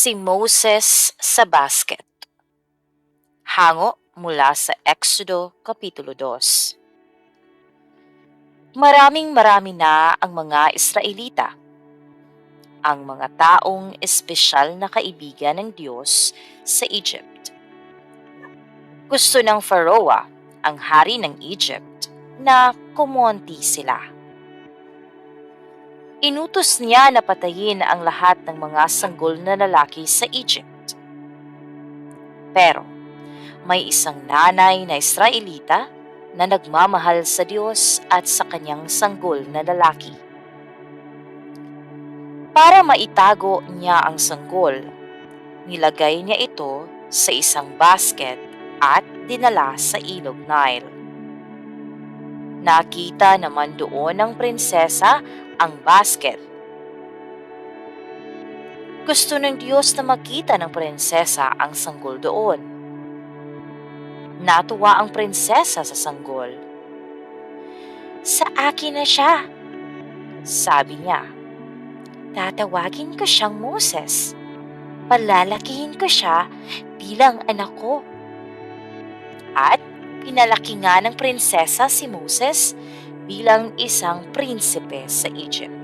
Si Moses sa basket. Hango mula sa Exodo Kapitulo 2. Maraming marami na ang mga Israelita. Ang mga taong espesyal na kaibigan ng Diyos sa Egypt. Gusto ng Pharaoh, ang hari ng Egypt, na kumonti sila. Inutos niya na patayin ang lahat ng mga sanggol na lalaki sa Egypt. Pero may isang nanay na Israelita na nagmamahal sa Diyos at sa kanyang sanggol na lalaki. Para maitago niya ang sanggol, nilagay niya ito sa isang basket at dinala sa ilog Nile. Nakita naman doon ng prinsesa ang basket. Gusto ng Diyos na makita ng prinsesa ang sanggol doon. Natuwa ang prinsesa sa sanggol. Sa akin na siya, sabi niya. Tatawagin ko siyang Moses. Palalakihin ko siya bilang anak ko. At pinalaki nga ng prinsesa si Moses bilang isang prinsipe sa Egypt.